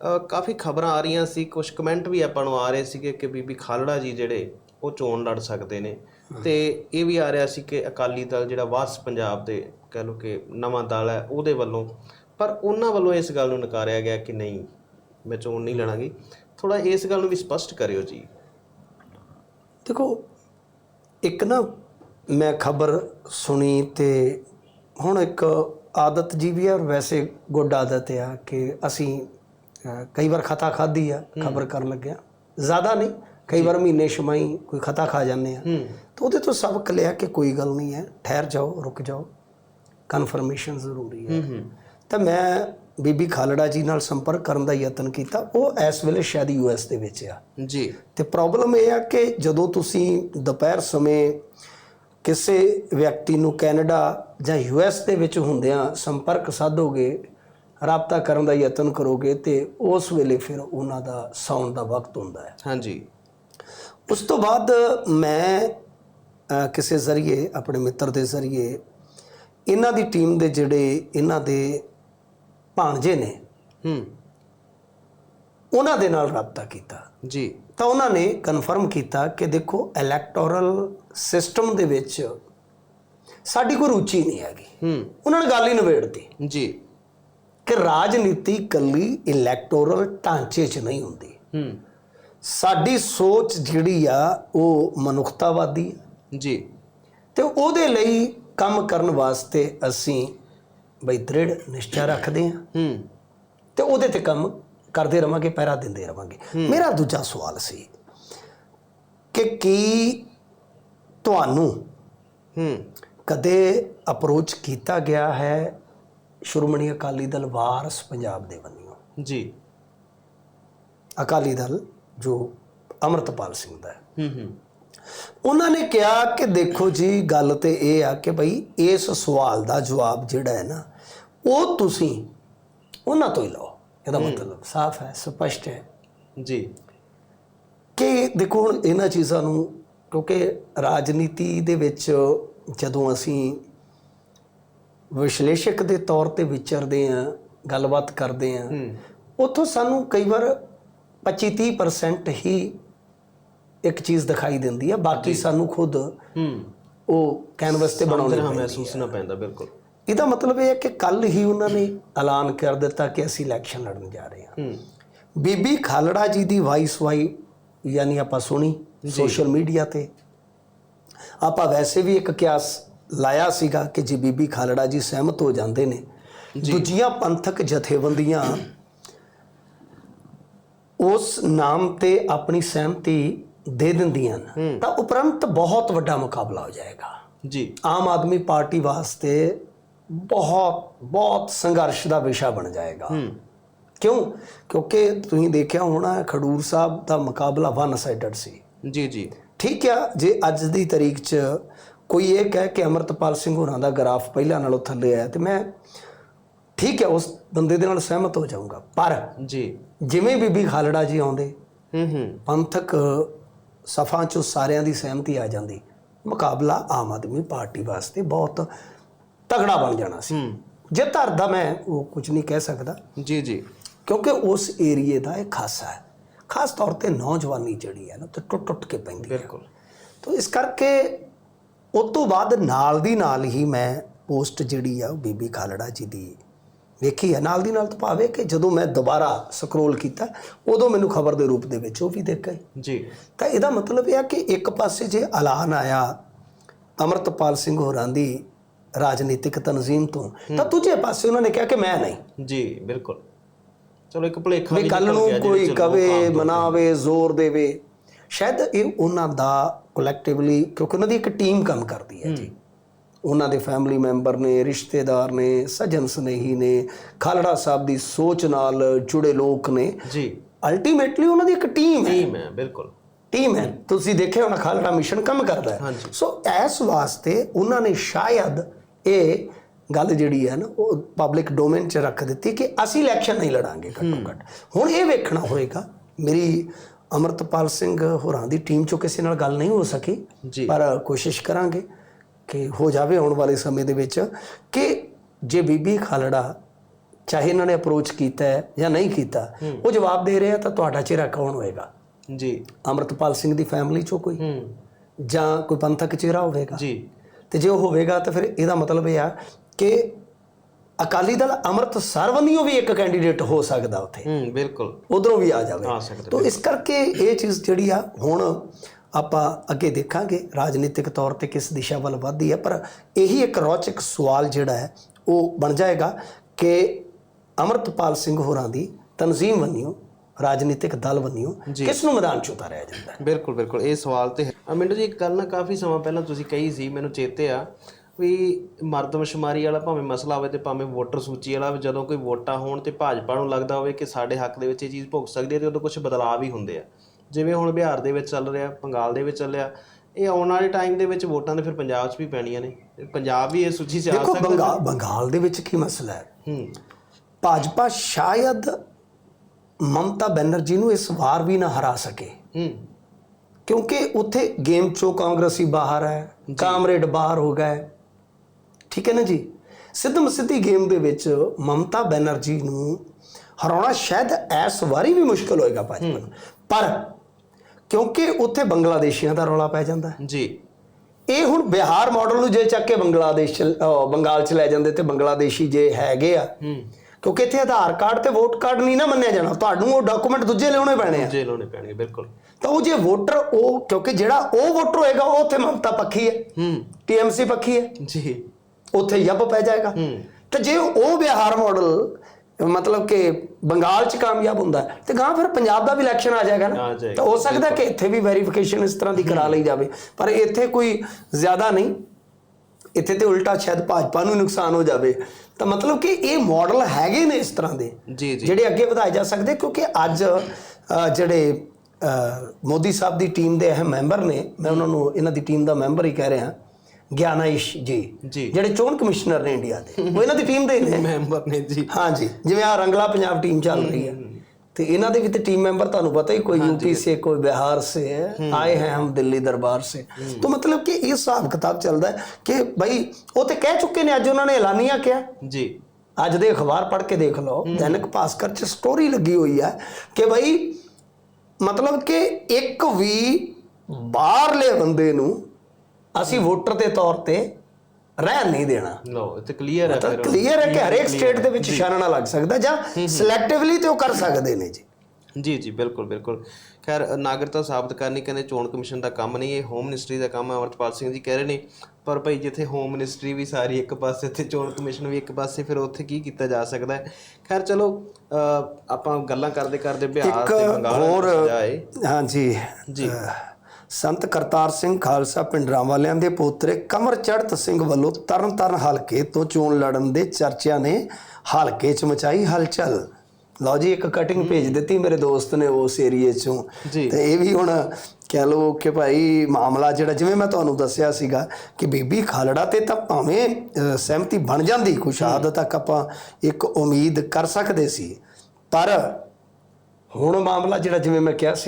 ਕਾਫੀ ਖਬਰਾਂ ਆ ਰਹੀਆਂ ਸੀ ਕੁਝ ਕਮੈਂਟ ਵੀ ਆਪਾਂ ਨੂੰ ਆ ਰਹੇ ਸੀਗੇ ਕਿ ਬੀਬੀ ਖਾਲੜਾ ਜੀ ਜਿਹੜੇ ਉਹ ਚੋਣ ਲੜ ਸਕਦੇ ਨੇ। ਤੇ ਇਹ ਵੀ ਆ ਰਿਹਾ ਸੀ ਕਿ ਅਕਾਲੀ ਦਲ ਜਿਹੜਾ ਵਾਸ ਪੰਜਾਬ ਦੇ ਕਹਿ ਲਓ ਕਿ ਨਵਾਂ ਦਲ ਹੈ, ਉਹਦੇ ਵੱਲੋਂ, ਪਰ ਉਹਨਾਂ ਵੱਲੋਂ ਇਸ ਗੱਲ ਨੂੰ ਨਕਾਰਿਆ ਗਿਆ ਕਿ ਨਹੀਂ, ਮੈਂ ਚੋਣ ਨਹੀਂ ਲੜਾਂਗੀ। ਥੋੜਾ ਇਸ ਗੱਲ ਨੂੰ ਵੀ ਸਪਸ਼ਟ ਕਰਿਓ ਜੀ। ਦੇਖੋ, ਇੱਕ ਨਾ ਮੈਂ ਖਬਰ ਸੁਣੀ ਤੇ ਹੁਣ ਇੱਕ ਆਦਤ ਜੀ ਵੀ ਆ ਵੈਸੇ ਗੁੱਡ ਆਦਤ ਆ ਕਿ ਅਸੀਂ ਕਈ ਵਾਰ ਖਤਾ ਖਾਦੀ ਆ ਖਬਰ ਕਰਨ ਲੱਗਿਆ। ਜ਼ਿਆਦਾ ਨਹੀਂ ਕਈ ਵਾਰ ਮਹੀਨੇ ਛਮਾਈ ਕੋਈ ਖਤਾ ਖਾ ਜਾਂਦੇ ਆ। ਤਾਂ ਉਹਦੇ ਤੋਂ ਸਬਕ ਲਿਆ ਕਿ ਕੋਈ ਗੱਲ ਨਹੀਂ ਹੈ ਠਹਿਰ ਜਾਓ ਰੁਕ ਜਾਓ। ਕਨਫਰਮੇਸ਼ਨ ਜ਼ਰੂਰੀ ਹੈ। ਹੂੰ ਤਾਂ ਮੈਂ ਬੀਬੀ ਖਾਲੜਾ ਜੀ ਨਾਲ ਸੰਪਰਕ ਕਰਨ ਦਾ ਯਤਨ ਕੀਤਾ। ਉਹ ਇਸ ਵੇਲੇ ਸ਼ਾਇਦ ਯੂਐਸ ਦੇ ਵਿੱਚ ਆ। ਜੀ। ਤੇ ਪ੍ਰੋਬਲਮ ਇਹ ਆ ਕਿ ਜਦੋਂ ਤੁਸੀਂ ਦੁਪਹਿਰ ਸਮੇਂ ਕਿਸੇ ਵਿਅਕਤੀ ਨੂੰ ਕੈਨੇਡਾ ਜਾਂ ਯੂਐਸ ਦੇ ਵਿੱਚ ਹੁੰਦਿਆਂ ਸੰਪਰਕ ਸਾਧੋਗੇ ਰਾਬਤਾ ਕਰਨ ਦਾ ਯਤਨ ਕਰੋਗੇ ਤੇ ਉਸ ਵੇਲੇ ਫਿਰ ਉਹਨਾਂ ਦਾ ਸੌਣ ਦਾ ਵਕਤ ਹੁੰਦਾ ਹੈ। ਹਾਂਜੀ। ਉਸ ਤੋਂ ਬਾਅਦ ਮੈਂ ਕਿਸੇ ਜ਼ਰੀਏ ਆਪਣੇ ਮਿੱਤਰ ਦੇ ਜ਼ਰੀਏ ਇਹਨਾਂ ਦੀ ਟੀਮ ਦੇ ਜਿਹੜੇ ਇਹਨਾਂ ਦੇ ਭਾਣਜੇ ਨੇ ਹੂੰ। ਉਹਨਾਂ ਦੇ ਨਾਲ ਰਾਬਤਾ ਕੀਤਾ। ਜੀ। ਤਾਂ ਉਹਨਾਂ ਨੇ ਕਨਫਰਮ ਕੀਤਾ ਕਿ ਦੇਖੋ ਇਲੈਕਟੋਰਲ ਸਿਸਟਮ ਦੇ ਵਿੱਚ ਸਾਡੀ ਕੋਈ ਰੁਚੀ ਨਹੀਂ ਹੈਗੀ। ਹੂੰ। ਉਹਨਾਂ ਨੇ ਗੱਲ ਹੀ ਨਿਬੇੜਤੀ ਜੀ। ਕਿ ਰਾਜਨੀਤੀ ਕੱਲੀ ਇਲੈਕਟੋਰਲ ਢਾਂਚੇ 'ਚ ਨਹੀਂ ਹੁੰਦੀ। ਹੂੰ। ਸਾਡੀ ਸੋਚ ਜਿਹੜੀ ਆ ਉਹ ਮਨੁੱਖਤਾਵਾਦੀ ਆ। ਜੀ। ਤੇ ਉਹਦੇ ਲਈ ਕੰਮ ਕਰਨ ਵਾਸਤੇ ਅਸੀਂ ਬਈ ਦ੍ਰਿੜ ਨਿਸ਼ਚਾ ਰੱਖਦੇ ਹਾਂ ਹੂੰ। ਤੇ ਉਹਦੇ ਤੇ ਕੰਮ ਕਰਦੇ ਰਵਾਂਗੇ ਪਹਿਰਾ ਦਿੰਦੇ ਰਵਾਂਗੇ। ਮੇਰਾ ਦੂਜਾ ਸਵਾਲ ਸੀ ਕਿ ਕੀ ਤੁਹਾਨੂੰ ਹੂੰ। ਕਦੇ ਅਪਰੋਚ ਕੀਤਾ ਗਿਆ ਹੈ ਸ਼੍ਰੋਮਣੀ ਅਕਾਲੀ ਦਲ ਵਾਰਸ ਪੰਜਾਬ ਦੇ ਵੱਲੋਂ। ਜੀ। ਅਕਾਲੀ ਦਲ ਜੋ ਅਮਰਤਪਾਲ ਸਿੰਘ ਦਾ ਹੈ। ਹੂੰ ਹੂੰ। ਉਹਨਾਂ ਨੇ ਕਿਹਾ ਕਿ ਦੇਖੋ ਜੀ ਗੱਲ ਤੇ ਇਹ ਆ ਕਿ ਭਈ ਇਸ ਸਵਾਲ ਦਾ ਜਵਾਬ ਜਿਹੜਾ ਹੈ ਨਾ ਉਹ ਤੁਸੀਂ ਉਹਨਾਂ ਤੋਂ ਹੀ ਲਓ। ਇਹਦਾ ਮਤਲਬ ਸਾਫ਼ ਹੈ ਸਪਸ਼ਟ ਹੈ। ਜੀ। ਕਿ ਦੇਖੋ ਹੁਣ ਇਹਨਾਂ ਚੀਜ਼ਾਂ ਨੂੰ ਕਿਉਂਕਿ ਰਾਜਨੀਤੀ ਦੇ ਵਿੱਚ ਜਦੋਂ ਅਸੀਂ ਵਿਸ਼ਲੇਸ਼ਕ ਦੇ ਤੌਰ ਤੇ ਵਿਚਰਦੇ ਆ ਗੱਲਬਾਤ ਕਰਦੇ ਆ ਹੂੰ। ਉੱਥੋਂ ਸਾਨੂੰ ਕਈ ਵਾਰ 25-30% ਹੀ ਇੱਕ ਚੀਜ਼ ਦਿਖਾਈ ਦਿੰਦੀ ਆ ਬਾਕੀ ਸਾਨੂੰ ਖੁਦ ਹੂੰ। ਉਹ ਕੈਨਵਸ ਤੇ ਬਣਾਉਣੀ ਪੈਂਦੀ ਮਹਿਸੂਸ ਨਾ ਪੈਂਦਾ ਬਿਲਕੁਲ। ਇਹਦਾ ਮਤਲਬ ਇਹ ਹੈ ਕਿ ਕੱਲ ਹੀ ਉਹਨਾਂ ਨੇ ਐਲਾਨ ਕਰ ਦਿੱਤਾ ਕਿ ਅਸੀਂ ਇਲੈਕਸ਼ਨ ਲੜਨ ਜਾ ਰਹੇ ਹਾਂ। ਹੂੰ। ਬੀਬੀ ਖਾਲੜਾ ਜੀ ਦੀ ਵਾਇਸ ਵਾਈ ਯਾਨੀ ਆਪਾਂ ਸੁਣੀ ਸੋਸ਼ਲ ਮੀਡੀਆ ਤੇ। ਆਪਾਂ ਵੈਸੇ ਵੀ ਇੱਕ ਕਿਆਸ ਲਾਇਆ ਸੀਗਾ ਕਿ ਜੇ ਬੀਬੀ ਖਾਲੜਾ ਜੀ ਸਹਿਮਤ ਹੋ ਜਾਂਦੇ ਨੇ ਦੂਜੀਆਂ ਪੰਥਕ ਜਥੇਬੰਦੀਆਂ ਉਸ ਨਾਮ ਤੇ ਆਪਣੀ ਸਹਿਮਤੀ ਦੇ ਦਿੰਦੀਆਂ ਤਾਂ ਉਪਰੰਤ ਬਹੁਤ ਵੱਡਾ ਮੁਕਾਬਲਾ ਹੋ ਜਾਏਗਾ। ਜੀ। ਆਮ ਆਦਮੀ ਪਾਰਟੀ ਵਾਸਤੇ ਬਹੁਤ ਬਹੁਤ ਸੰਘਰਸ਼ ਦਾ ਵਿਸ਼ਾ ਬਣ ਜਾਏਗਾ। ਕਿਉਂ? ਕਿਉਂਕਿ ਤੁਸੀਂ ਦੇਖਿਆ ਹੋਣਾ ਖਡੂਰ ਸਾਹਿਬ ਦਾ ਮੁਕਾਬਲਾ ਵਨ ਸਾਈਡਡ ਸੀ। ਜੀ ਜੀ। ਠੀਕ ਆ ਜੇ ਅੱਜ ਦੀ ਤਾਰੀਖ 'ਚ ਕੋਈ ਇਹ ਕਹਿ ਕਿ ਅਮਰਤਪਾਲ ਸਿੰਘ ਹੋਰਾਂ ਦਾ ਗ੍ਰਾਫ ਪਹਿਲਾਂ ਨਾਲੋਂ ਥੱਲੇ ਆਇਆ ਤੇ ਮੈਂ ਠੀਕ ਹੈ ਉਸ ਬੰਦੇ ਦੇ ਨਾਲ ਸਹਿਮਤ ਹੋ ਜਾਊਂਗਾ। ਪਰ ਜੀ। ਜਿਵੇਂ ਬੀਬੀ ਖਾਲੜਾ ਜੀ ਆਉਂਦੇ ਹੂੰ ਹੂੰ। ਪੰਥਕ ਸਫਾ 'ਚੋਂ ਸਾਰਿਆਂ ਦੀ ਸਹਿਮਤੀ ਆ ਜਾਂਦੀ। ਮੁਕਾਬਲਾ ਆਮ ਆਦਮੀ ਪਾਰਟੀ ਵਾਸਤੇ ਬਹੁਤ ਤਗੜਾ ਬਣ ਜਾਣਾ ਸੀ। ਜੇ ਧਰਦਾ ਮੈਂ ਉਹ ਕੁਝ ਨਹੀਂ ਕਹਿ ਸਕਦਾ। ਜੀ ਜੀ। ਕਿਉਂਕਿ ਉਸ ਏਰੀਏ ਦਾ ਇਹ ਖਾਸਾ ਹੈ। ਖਾਸ ਤੌਰ ਤੇ ਨੌਜਵਾਨੀ ਜਿਹੜੀ ਹੈ ਨਾ ਤੇ ਟੁੱਟ ਟੁੱਟ ਕੇ ਪੈਂਦੀ ਹੈ। ਬਿਲਕੁਲ। ਤਾਂ ਇਸ ਕਰਕੇ ਉਸ ਤੋਂ ਬਾਅਦ ਨਾਲ ਦੀ ਨਾਲ ਹੀ ਮੈਂ ਪੋਸਟ ਜਿਹੜੀ ਆ ਉਹ ਬੀਬੀ ਖਾਲੜਾ ਜੀ ਦੀ ਵੇਖੀ ਹੈ ਨਾਲ ਦੀ ਨਾਲ ਤਾਂ ਭਾਵੇਂ ਕਿ ਜਦੋਂ ਮੈਂ ਦੁਬਾਰਾ ਸਕਰੋਲ ਕੀਤਾ ਉਦੋਂ ਮੈਨੂੰ ਖਬਰ ਦੇ ਰੂਪ ਦੇ ਵਿੱਚ ਉਹ ਵੀ ਦਿਖ ਗਈ ਜੀ। ਤਾਂ ਇਹਦਾ ਮਤਲਬ ਇਹ ਆ ਕਿ ਇੱਕ ਪਾਸੇ ਜੇ ਐਲਾਨ ਆਇਆ ਅਮਰਤਪਾਲ ਸਿੰਘ ਹੋਰਾਂ ਦੀ ਰਾਜਨੀਤਿਕ ਤਨਜ਼ੀਮ ਤੋਂ ਤਾਂ ਦੂਜੇ ਪਾਸੇ ਉਹਨਾਂ ਨੇ ਕਿਹਾ ਕਿ ਮੈਂ ਨਹੀਂ। ਜੀ ਬਿਲਕੁਲ। ਚਲੋ ਇੱਕ ਭੁਲੇਖਾ ਵੀ ਕੱਲ ਨੂੰ ਕੋਈ ਕਵੇ ਮਨਾਵੇ ਜ਼ੋਰ ਦੇਵੇ। ਸ਼ਾਇਦ ਇਹ ਉਹਨਾਂ ਦਾ ਕਲੈਕਟਿਵਲੀ ਕਿਉਂਕਿ ਉਹਨਾਂ ਦੀ ਇੱਕ ਟੀਮ ਕੰਮ ਕਰਦੀ ਹੈ ਜੀ। ਉਹਨਾਂ ਦੇ ਫੈਮਿਲੀ ਮੈਂਬਰ ਨੇ ਰਿਸ਼ਤੇਦਾਰ ਨੇ ਸੱਜਣ ਸਨੇਹੀ ਨੇ ਖਾਲੜਾ ਸਾਹਿਬ ਦੀ ਸੋਚ ਨਾਲ ਜੁੜੇ ਲੋਕ ਨੇ। ਜੀ। ਅਲਟੀਮੇਟਲੀ ਉਹਨਾਂ ਦੀ ਇੱਕ ਟੀਮ ਹੈ। ਟੀਮ ਹੈ ਬਿਲਕੁਲ। ਟੀਮ ਹੈ। ਤੁਸੀਂ ਦੇਖਿਆ ਹੋਣਾ ਖਾਲੜਾ ਮਿਸ਼ਨ ਕੰਮ ਕਰਦਾ ਹੈ। ਸੋ ਇਸ ਵਾਸਤੇ ਉਹਨਾਂ ਨੇ ਸ਼ਾਇਦ ਇਹ ਗੱਲ ਜਿਹੜੀ ਹੈ ਨਾ ਉਹ ਪਬਲਿਕ ਡੋਮੇਨ 'ਚ ਰੱਖ ਦਿੱਤੀ ਕਿ ਅਸੀਂ ਇਲੈਕਸ਼ਨ ਨਹੀਂ ਲੜਾਂਗੇ ਘੱਟੋ ਘੱਟ। ਹੁਣ ਇਹ ਵੇਖਣਾ ਹੋਏਗਾ ਮੇਰੀ ਅਮਰਤਪਾਲ ਸਿੰਘ ਹੋਰਾਂ ਦੀ ਟੀਮ 'ਚੋਂ ਕਿਸੇ ਨਾਲ ਗੱਲ ਨਹੀਂ ਹੋ ਸਕੀ। ਪਰ ਕੋਸ਼ਿਸ਼ ਕਰਾਂਗੇ ਕਿ ਹੋ ਜਾਵੇ ਆਉਣ ਵਾਲੇ ਸਮੇਂ ਦੇ ਵਿੱਚ ਕਿ ਜੇ ਬੀਬੀ ਖਾਲੜਾ ਚਾਹੇ ਇਹਨਾਂ ਨੇ ਅਪਰੋਚ ਕੀਤਾ ਹੈ ਜਾਂ ਨਹੀਂ ਕੀਤਾ ਉਹ ਜਵਾਬ ਦੇ ਰਿਹਾ ਤਾਂ ਤੁਹਾਡਾ ਚਿਹਰਾ ਕੌਣ ਹੋਏਗਾ? ਜੀ। ਅਮਰਤਪਾਲ ਸਿੰਘ ਦੀ ਫੈਮਿਲੀ ਚੋਂ ਕੋਈ? ਜਾਂ ਕੋਈ ਪੰਥਕ ਚਿਹਰਾ ਹੋਵੇਗਾ? ਜੀ। ਤੇ ਜੇ ਉਹ ਹੋਵੇਗਾ ਤਾਂ ਫਿਰ ਇਹਦਾ ਮਤਲਬ ਇਹ ਆ ਕਿ ਅਕਾਲੀ ਦਲ ਅੰਮ੍ਰਿਤਸਰ ਵੱਲੋਂ ਵੀ ਇੱਕ ਕੈਂਡੀਡੇਟ ਹੋ ਸਕਦਾ ਉੱਥੇ। ਹੂੰ ਬਿਲਕੁਲ। ਉਧਰੋਂ ਵੀ ਆ ਜਾਵੇ। ਆ ਸਕਦਾ ਤੋ ਇਸ ਕਰਕੇ ਇਹ ਚੀਜ਼ ਜਿਹੜੀ ਆ ਹੁਣ ਆਪਾਂ ਅੱਗੇ ਦੇਖਾਂਗੇ ਰਾਜਨੀਤਿਕ ਤੌਰ ਤੇ ਕਿਸ ਦਿਸ਼ਾ ਵੱਲ ਵੱਧਦੀ ਹੈ ਪਰ ਇਹੀ ਇੱਕ ਰੌਚਕ ਸਵਾਲ ਜਿਹੜਾ ਹੈ ਉਹ ਬਣ ਜਾਏਗਾ ਕਿ ਅਮਰਤਪਾਲ ਸਿੰਘ ਹੋਰਾਂ ਦੀ ਤਨਜ਼ੀਮ ਵੱਲੋਂ ਰਾਜਨੀਤਿਕ ਦਲ ਵੱਲੋਂ ਕਿਸ ਨੂੰ ਮੈਦਾਨ 'ਚ ਉਤਾਰਿਆ ਜਾਂਦਾ ਬਿਲਕੁਲ ਬਿਲਕੁਲ। ਇਹ ਸਵਾਲ ਤੇ ਹੈ। ਅ, ਮਿੰਟੂ ਜੀ ਇੱਕ ਗੱਲ ਨਾ ਕਾਫੀ ਸਮਾਂ ਪਹਿਲਾਂ ਤੁਸੀਂ ਕਹੀ ਸੀ ਮੈਨੂੰ ਚੇਤੇ ਆ। ਵੀ ਮਰਦਮਸ਼ੁਮਾਰੀ ਵਾਲਾ ਭਾਵੇਂ ਮਸਲਾ ਹੋਵੇ ਤੇ ਭਾਵੇਂ ਵੋਟਰ ਸੂਚੀ ਵਾਲਾ ਵੀ ਜਦੋਂ ਕੋਈ ਵੋਟਾਂ ਹੋਣ ਤੇ ਭਾਜਪਾ ਨੂੰ ਲੱਗਦਾ ਹੋਵੇ ਕਿ ਸਾਡੇ ਹੱਕ ਦੇ ਵਿੱਚ ਇਹ ਚੀਜ਼ ਭੁੱਗ ਸਕਦੀ ਹੈ ਤੇ ਉਦੋਂ ਕੁਝ ਬਦਲਾਅ ਵੀ ਹੁੰਦੇ ਆ। ਜਿਵੇਂ ਹੁਣ ਬਿਹਾਰ ਦੇ ਵਿੱਚ ਚੱਲ ਰਿਹਾ ਬੰਗਾਲ ਦੇ ਵਿੱਚ ਚੱਲਿਆ ਇਹ ਆਉਣ ਵਾਲੇ ਟਾਈਮ ਦੇ ਵਿੱਚ ਵੋਟਾਂ ਤੇ ਫਿਰ ਪੰਜਾਬ 'ਚ ਵੀ ਪੈਣੀਆਂ ਨੇ। ਪੰਜਾਬ ਵੀ ਇਹ ਸੂਚੀ 'ਚ ਆ ਦੇਖੋ ਸਕਦਾ ਬੰਗਾਲ ਬੰਗਾਲ ਦੇ ਵਿੱਚ ਕੀ ਮਸਲਾ ਹੈ? ਹੂੰ। ਭਾਜਪਾ ਸ਼ਾਇਦ ਮਮਤਾ ਬੈਨਰਜੀ ਨੂੰ ਇਸ ਵਾਰ ਵੀ ਨਾ ਹਰਾ ਸਕੇ। ਹੂੰ। ਕਿਉਂਕਿ ਉੱਥੇ ਗੇਮ ਚੋਂ ਕਾਂਗਰਸੀ ਬਾਹਰ ਹੈ ਕਾਮਰੇਡ ਬਾਹਰ ਹੋ ਗਏ। ਠੀਕ ਹੈ ਨਾ ਜੀ? ਸਿੱਧਮ ਸਿੱਧੀ ਗੇਮ ਦੇ ਵਿੱਚ ਮਮਤਾ ਬੈਨਰਜੀ ਨੂੰ ਹਰਾਉਣਾ ਸ਼ਾਇਦ ਇਸ ਵਾਰੀ ਵੀ ਮੁਸ਼ਕਲ ਹੋਏਗਾ ਭਾਜਪਾ ਨੂੰ। ਪਰ ਕਿਉਂਕਿ ਉੱਥੇ ਬੰਗਲਾਦੇਸ਼ੀਆਂ ਦਾ ਰੌਲਾ ਪੈ ਜਾਂਦਾ ਹੈ। ਜੀ। ਇਹ ਹੁਣ ਬਿਹਾਰ ਮਾਡਲ ਨੂੰ ਜੇ ਚੱਕ ਕੇ ਬੰਗਲਾਦੇਸ਼ ਬੰਗਾਲ ਚ ਲੈ ਜਾਂਦੇ ਤੇ ਬੰਗਲਾਦੇਸ਼ੀ ਜੇ ਹੈਗੇ ਆ। ਕਿਉਂਕਿ ਇੱਥੇ ਆਧਾਰ ਕਾਰਡ ਤੇ ਵੋਟ ਕਾਰਡ ਨਹੀਂ ਨਾ ਮੰਨਿਆ ਜਾਣਾ। ਤੁਹਾਨੂੰ ਉਹ ਡਾਕੂਮੈਂਟ ਦੂਜੇ ਲਿਆਉਣੇ ਪੈਣੇ ਆ। ਜੇਲ੍ਹ ਹੋਣੇ ਪੈਣਗੇ ਬਿਲਕੁਲ। ਤਾਂ ਉਹ ਜੇ ਵੋਟਰ ਉਹ ਕਿਉਂਕਿ ਜਿਹੜਾ ਉਹ ਵੋਟਰ ਹੋਏਗਾ ਉਹ ਉੱਥੇ ਮਮਤਾ ਪੱਖੀ ਹੈ। ਹੂੰ। ਟੀਐਮਸੀ ਪੱਖੀ ਹੈ। ਜੀ। ਉੱਥੇ ਯੱਬ ਪੈ ਜਾਏਗਾ। ਤੇ ਜੇ ਉਹ ਬਿਹਾਰ ਮਾਡਲ ਮਤਲਬ ਕਿ ਬੰਗਾਲ ਚ ਕਾਮਯਾਬ ਹੁੰਦਾ ਤੇ ਗਾਂ ਫਿਰ ਪੰਜਾਬ ਦਾ ਵੀ ਇਲੈਕਸ਼ਨ ਆ ਜਾਏਗਾ ਨਾ। ਤਾਂ ਹੋ ਸਕਦਾ ਕਿ ਇੱਥੇ ਵੀ ਵੈਰੀਫਿਕੇਸ਼ਨ ਇਸ ਤਰ੍ਹਾਂ ਦੀ ਕਰਾ ਲਈ ਜਾਵੇ। ਪਰ ਇੱਥੇ ਕੋਈ ਜ਼ਿਆਦਾ ਨਹੀਂ। ਇੱਥੇ ਤੇ ਉਲਟਾ ਸ਼ਾਇਦ ਭਾਜਪਾ ਨੂੰ ਨੁਕਸਾਨ ਹੋ ਜਾਵੇ। ਤਾਂ ਮਤਲਬ ਕਿ ਇਹ ਮਾਡਲ ਹੈਗੇ ਨੇ ਇਸ ਤਰ੍ਹਾਂ ਦੇ ਜਿਹੜੇ ਅੱਗੇ ਵਧਾਏ ਜਾ ਸਕਦੇ ਕਿਉਂਕਿ ਅੱਜ ਜਿਹੜੇ ਮੋਦੀ ਸਾਹਿਬ ਦੀ ਟੀਮ ਦੇ ਅਹਿਮ ਮੈਂਬਰ ਨੇ ਮੈਂ ਉਹਨਾਂ ਨੂੰ ਇਹਨਾਂ ਦੀ ਟੀਮ ਦਾ ਮੈਂਬਰ ਹੀ ਕਹਿ ਰਿਹਾ। ਗਿਆਨਾਇਸ਼ ਜੀ। ਜਿਹੜੇ ਚੋਣ ਕਮਿਸ਼ਨਰ ਨੇ ਇੰਡੀਆ ਦੇ। ਉਹ ਇਹਨਾਂ ਦੀ ਟੀਮ ਦੇ ਨੇ। ਮੈਂਬਰ ਨੇ ਜੀ। ਹਾਂਜੀ ਜਿਵੇਂ ਆ ਰੰਗਲਾ ਪੰਜਾਬ ਟੀਮ ਚੱਲ ਰਹੀ ਹੈ। ਤੇ ਇਹਨਾਂ ਦੇ ਵੀ ਤੇ ਟੀਮ ਮੈਂਬਰ ਤੁਹਾਨੂੰ ਪਤਾ ਹੀ ਕੋਈ ਯੂਪੀ ਸੇ ਕੋਈ ਬਿਹਾਰ ਸੇ ਹੈ। ਆਏ ਹੈ ਹਮ ਦਿੱਲੀ ਦਰਬਾਰ ਸੇ। ਤਾਂ ਮਤਲਬ ਕਿ ਇਹ ਹਿਸਾਬ ਕਿਤਾਬ ਚੱਲਦਾ ਹੈ ਕਿ ਭਾਈ ਉਹ ਤੇ ਕਹਿ ਚੁੱਕੇ ਨੇ ਅੱਜ ਉਹਨਾਂ ਨੇ ਐਲਾਨੀਆਂ ਕਿਹਾ ਜੀ। ਅੱਜ ਦੇ ਅਖਬਾਰ ਪੜ੍ਹ ਕੇ ਦੇਖ ਲਓ। ਦੈਨਿਕ ਭਾਸਕਰ ਚ ਸਟੋਰੀ ਲੱਗੀ ਹੋਈ ਹੈ ਕਿ ਭਾਈ ਮਤਲਬ ਕਿ ਇੱਕ ਵੀ ਬਾਹਰਲੇ ਬੰਦੇ ਨੂੰ ਅਸੀਂ ਵੋਟਰ ਦੇ ਤੌਰ ਤੇ ਰਹਿਣ ਨਹੀਂ ਦੇਣਾ। ਲੋ ਇਹ ਤੇ ਕਲੀਅਰ ਹੈ ਫਿਰ। ਕਲੀਅਰ ਹੈ ਕਿ ਹਰੇਕ ਸਟੇਟ ਦੇ ਵਿੱਚ ਛਾਨਣਾ ਲੱਗ ਸਕਦਾ ਜਾਂ ਸਿਲੈਕਟਿਵਲੀ ਤੇ ਉਹ ਕਰ ਸਕਦੇ ਨੇ ਜੀ। ਜੀ ਜੀ ਬਿਲਕੁਲ ਬਿਲਕੁਲ। ਖੈਰ ਨਾਗਰਿਕਤਾ ਸਾਬਤ ਕਰਨੀ ਕਹਿੰਦੇ ਚੋਣ ਕਮਿਸ਼ਨ ਦਾ ਕੰਮ ਨਹੀਂ ਇਹ ਹੋਮ ਮਿਨਿਸਟਰੀ ਦਾ ਕੰਮ ਹੈ ਅਮਰਪਾਲ ਸਿੰਘ ਜੀ ਕਹਿ ਰਹੇ ਨੇ। ਪਰ ਭਾਈ ਜਿੱਥੇ ਹੋਮ ਮਿਨਿਸਟਰੀ ਵੀ ਸਾਰੀ ਇੱਕ ਪਾਸੇ ਤੇ ਚੋਣ ਕਮਿਸ਼ਨ ਵੀ ਇੱਕ ਪਾਸੇ ਫਿਰ ਉੱਥੇ ਕੀ ਕੀਤਾ ਜਾ ਸਕਦਾ ਹੈ? ਖੈਰ ਚਲੋ ਆਪਾਂ ਗੱਲਾਂ ਕਰਦੇ ਕਰਦੇ ਬਿਹਾਰ ਤੇ ਬੰਗਾਲ ਜਾਏ ਹਾਂਜੀ। ਜੀ। ਸੰਤ ਕਰਤਾਰ ਸਿੰਘ ਖਾਲਸਾ ਪਿੰਡਰਾਂ ਵਾਲਿਆਂ ਦੇ ਪੋਤਰੇ ਕਮਰ ਚੜਤ ਸਿੰਘ ਵੱਲੋਂ ਤਰਨਤਾਰਨ ਹਲਕੇ ਤੋਂ ਚੋਣ ਲੜਨ ਦੇ ਚਰਚਿਆਂ ਨੇ ਹਲਕੇ 'ਚ ਮਚਾਈ ਹਲਚਲ। ਲਓ ਜੀ ਇੱਕ ਕਟਿੰਗ ਭੇਜ ਦਿੱਤੀ ਮੇਰੇ ਦੋਸਤ ਨੇ ਉਸ ਏਰੀਏ 'ਚੋਂ। ਤੇ ਇਹ ਵੀ ਹੁਣ ਕਹਿ ਲਓ ਕਿ ਭਾਈ ਮਾਮਲਾ ਜਿਹੜਾ ਜਿਵੇਂ ਮੈਂ ਤੁਹਾਨੂੰ ਦੱਸਿਆ ਸੀਗਾ ਕਿ ਬੀਬੀ ਖਾਲੜਾ ਤੇ ਤਾਂ ਭਾਵੇਂ ਸਹਿਮਤੀ ਬਣ ਜਾਂਦੀ ਕੁਛ ਹੱਦ ਤੱਕ ਆਪਾਂ ਇੱਕ ਉਮੀਦ ਕਰ ਸਕਦੇ ਸੀ। ਪਰ ਹੁਣ ਮਾਮਲਾ ਜਿਹੜਾ ਜਿਵੇਂ ਮੈਂ ਕਿਹਾ